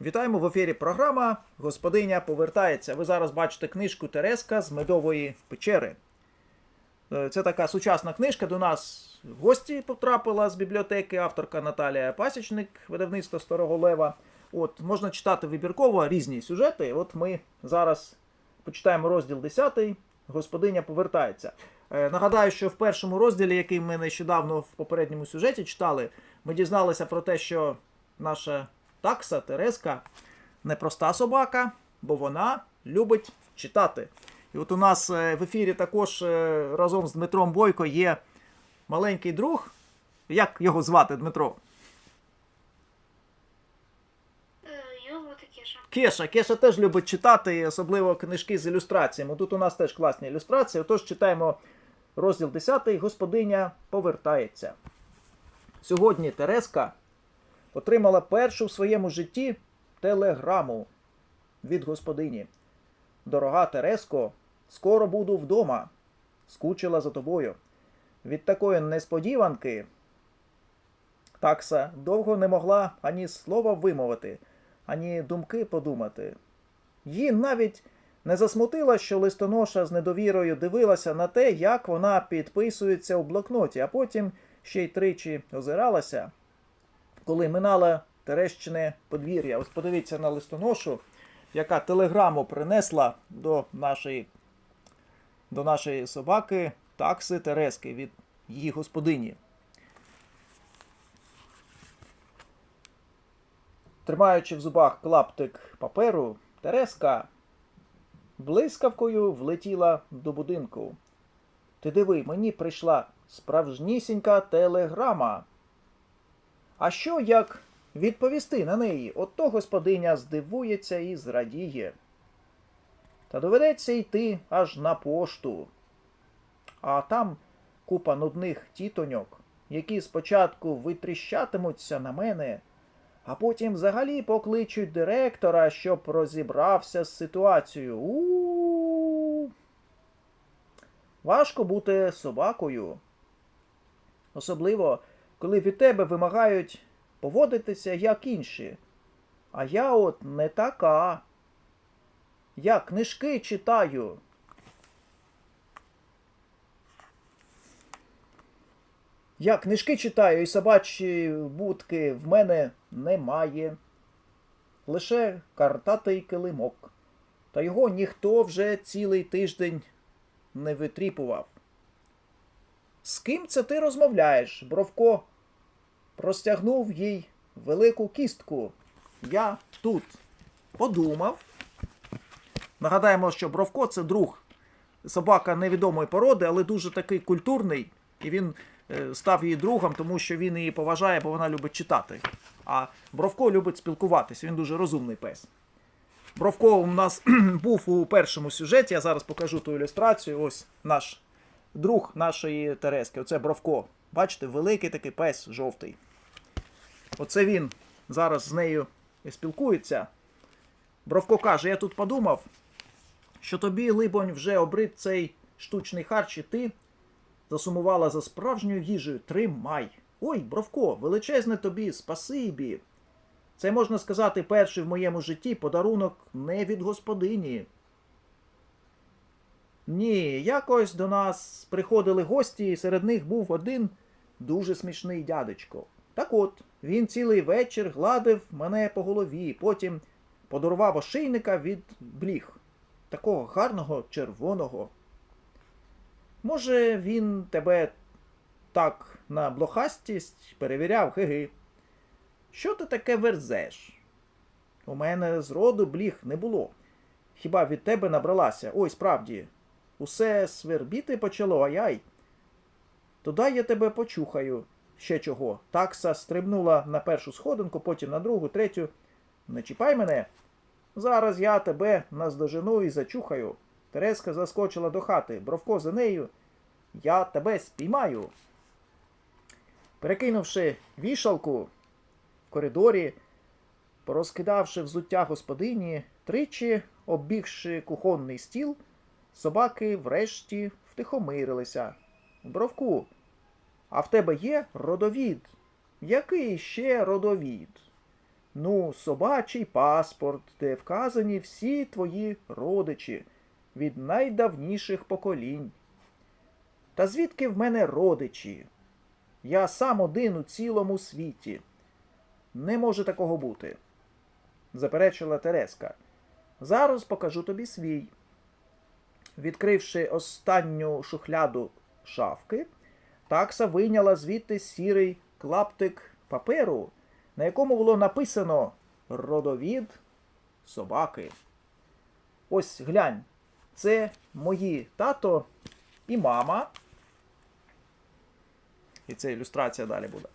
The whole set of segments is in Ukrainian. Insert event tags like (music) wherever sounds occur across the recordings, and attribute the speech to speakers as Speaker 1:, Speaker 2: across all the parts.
Speaker 1: Вітаємо в ефірі програма Господиня повертається. Ви зараз бачите книжку Тереска з медової печери. Е, Це така сучасна книжка. До нас в гості потрапила з бібліотеки авторка Наталія Пасічник, видавництво Старого Лева. От, можна читати вибірково різні сюжети. От ми зараз почитаємо розділ 10. Господиня повертається. Е, Нагадаю, що в першому розділі, який ми нещодавно в попередньому сюжеті читали, ми дізналися про те, що наша такса Тереска непроста собака, бо вона любить читати. І от у нас е, в ефірі також е, разом з Дмитром Бойко є маленький друг. Як його звати, Дмитро?
Speaker 2: Е. Кеша.
Speaker 1: Кеша теж любить читати, особливо книжки з ілюстраціями. Тут у нас теж класні ілюстрації. Отож читаємо розділ 10. Господиня повертається. Сьогодні Тереска отримала першу в своєму житті телеграму від господині. Дорога Тереско, скоро буду вдома. Скучила за тобою. Від такої несподіванки такса довго не могла ані слова вимовити, ані думки подумати. Їй навіть не засмутила, що листоноша з недовірою дивилася на те, як вона підписується у блокноті, а потім ще й тричі озиралася, коли минала Терещине подвір'я. Ось подивіться на листоношу, яка телеграму принесла до нашої, до нашої собаки такси Терески від її господині. Тримаючи в зубах клаптик паперу, Тереска блискавкою влетіла до будинку. Ти диви, мені прийшла справжнісінька телеграма. А що як відповісти на неї? Ото господиня здивується і зрадіє. Та доведеться йти аж на пошту. А там купа нудних тітоньок, які спочатку витріщатимуться на мене, а потім взагалі покличуть директора, щоб розібрався з ситуацією. У. Важко бути собакою. Особливо, коли від тебе вимагають поводитися як інші. А я от не така. Я книжки читаю. Я книжки читаю і собачі будки в мене немає. Лише картатий килимок. Та його ніхто вже цілий тиждень не витріпував. З ким це ти розмовляєш? Бровко простягнув їй велику кістку. Я тут подумав. Нагадаємо, що Бровко це друг собака невідомої породи, але дуже такий культурний. І він е, став її другом, тому що він її поважає, бо вона любить читати. А Бровко любить спілкуватися, він дуже розумний пес. Бровко у нас (clears throat) був у першому сюжеті. Я зараз покажу ту ілюстрацію. Ось наш друг нашої Терески. Оце Бровко. Бачите, великий такий пес жовтий. Оце він зараз з нею спілкується. Бровко каже: Я тут подумав, що тобі, либонь, вже обрид цей штучний харч, і ти засумувала за справжньою їжею. Тримай. Ой, Бровко, величезне тобі, спасибі. Це можна сказати перший в моєму житті подарунок не від господині. Ні, якось до нас приходили гості, і серед них був один дуже смішний дядечко. Так от, він цілий вечір гладив мене по голові, потім подарував ошейника від бліг, такого гарного червоного. Може, він тебе так на блохастість перевіряв, гиги. Що ти таке верзеш? У мене зроду бліг не було. Хіба від тебе набралася? Ой, справді, усе свербіти почало, ай-ай. То я тебе почухаю. Ще чого. Такса стрибнула на першу сходинку, потім на другу, третю. Не чіпай мене. Зараз я тебе наздожену і зачухаю. Тереска заскочила до хати. Бровко за нею. Я тебе спіймаю. Перекинувши вішалку в коридорі, порозкидавши взуття господині, тричі оббігши кухонний стіл, собаки врешті втихомирилися. Бровку, а в тебе є родовід? Який ще родовід? Ну, собачий паспорт, де вказані всі твої родичі від найдавніших поколінь. Та звідки в мене родичі? Я сам один у цілому світі. Не може такого бути, заперечила Тереска. Зараз покажу тобі свій. Відкривши останню шухляду шафки, такса вийняла звідти сірий клаптик паперу, на якому було написано Родовід собаки. Ось глянь, це мої тато і мама. І це ілюстрація далі буде.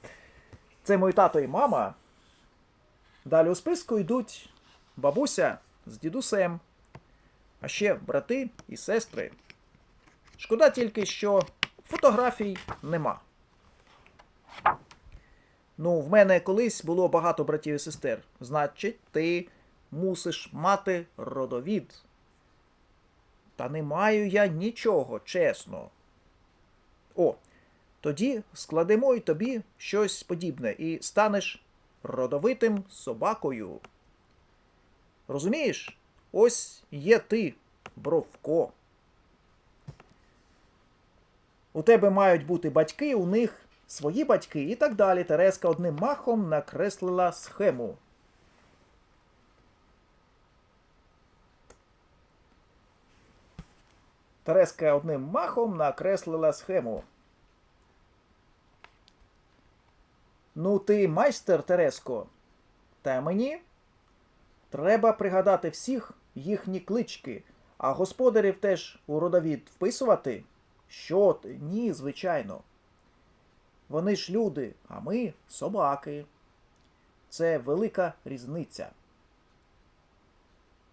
Speaker 1: Це мої тато і мама. Далі у списку йдуть бабуся з дідусем, а ще брати і сестри. Шкода тільки, що фотографій нема. Ну, в мене колись було багато братів і сестер. Значить, ти мусиш мати родовід. Та не маю я нічого, чесно. О, тоді складемо й тобі щось подібне і станеш родовитим собакою. Розумієш? Ось є ти, бровко. У тебе мають бути батьки, у них свої батьки і так далі. Тереска одним махом накреслила схему. Тереска одним махом накреслила схему. Ну, ти майстер, Тереско. Та мені треба пригадати всіх їхні клички, а господарів теж у родовід вписувати? Що ти? Ні, звичайно. Вони ж люди, а ми собаки. Це велика різниця.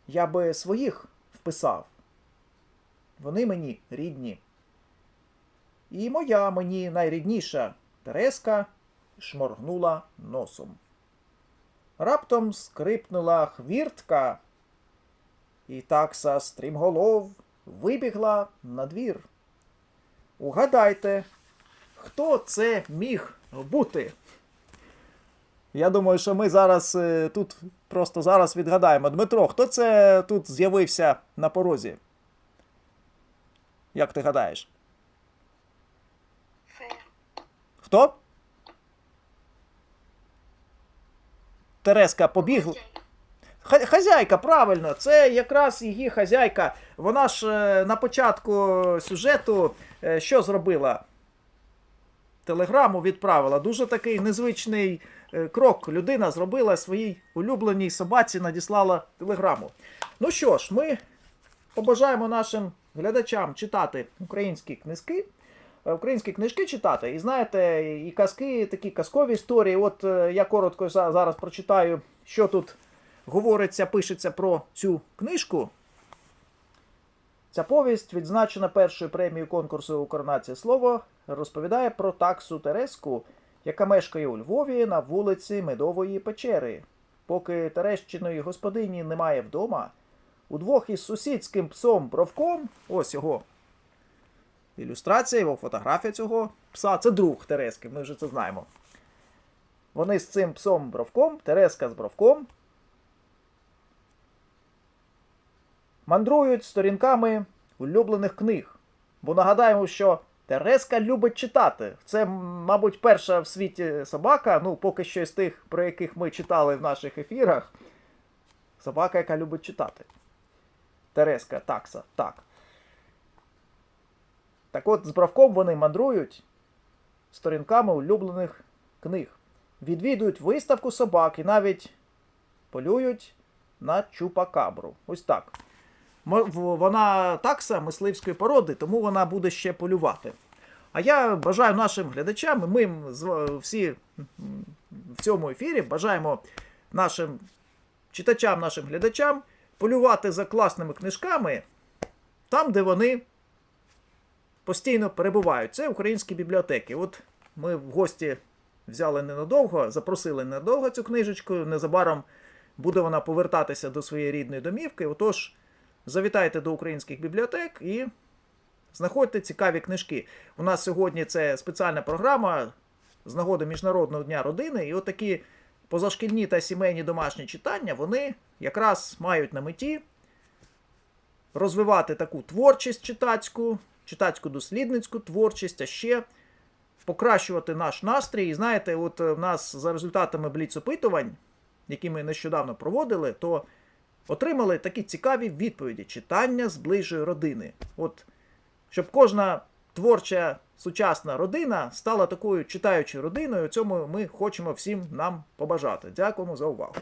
Speaker 1: Я би своїх вписав. Вони мені рідні. І моя мені найрідніша Тереска шморгнула носом. Раптом скрипнула хвіртка, і такса стрімголов вибігла на двір. Угадайте, хто це міг бути? Я думаю, що ми зараз е, тут просто зараз відгадаємо. Дмитро, хто це тут з'явився на порозі? Як ти гадаєш? Хто? Тереска побігла. Ха- Хазяйка, правильно, це якраз її хазяйка. Вона ж е, на початку сюжету е, що зробила? Телеграму відправила. Дуже такий незвичний е, крок. Людина зробила своїй улюбленій собаці, надіслала телеграму. Ну що ж, ми побажаємо нашим глядачам читати українські книжки. Українські книжки читати, і знаєте, і казки, такі казкові історії. От я коротко зараз прочитаю, що тут говориться, пишеться про цю книжку. Ця повість, відзначена першою премією конкурсу Укорнація Слово, розповідає про таксу Тереску, яка мешкає у Львові на вулиці Медової печери. Поки Терещиної господині немає вдома, удвох із сусідським псом Бровком, ось його ілюстрація, його фотографія цього пса, це друг Терески, ми вже це знаємо. Вони з цим псом Бровком, Тереска з Бровком, мандрують сторінками улюблених книг. Бо нагадаємо, що Тереска любить читати. Це, мабуть, перша в світі собака, ну, поки що з тих, про яких ми читали в наших ефірах. Собака, яка любить читати. Тереска, такса, так. Так от, з бравком вони мандрують сторінками улюблених книг. Відвідують виставку собак і навіть полюють на чупакабру. Ось так. Вона такса мисливської породи, тому вона буде ще полювати. А я бажаю нашим глядачам, і ми з- всі в цьому ефірі бажаємо нашим читачам, нашим глядачам полювати за класними книжками там, де вони постійно перебувають. Це українські бібліотеки. От ми в гості взяли ненадовго, запросили ненадовго цю книжечку. Незабаром буде вона повертатися до своєї рідної домівки. Отож, завітайте до українських бібліотек і знаходьте цікаві книжки. У нас сьогодні це спеціальна програма з нагоди Міжнародного дня родини, і от такі позашкільні та сімейні домашні читання, вони якраз мають на меті розвивати таку творчість читацьку, читацьку дослідницьку творчість, а ще покращувати наш настрій. І знаєте, от е, в нас за результатами бліц-опитувань, які ми нещодавно проводили, то отримали такі цікаві відповіді: читання зближує родини. От щоб кожна творча сучасна родина стала такою читаючою родиною, цьому ми хочемо всім нам побажати. Дякуємо за увагу.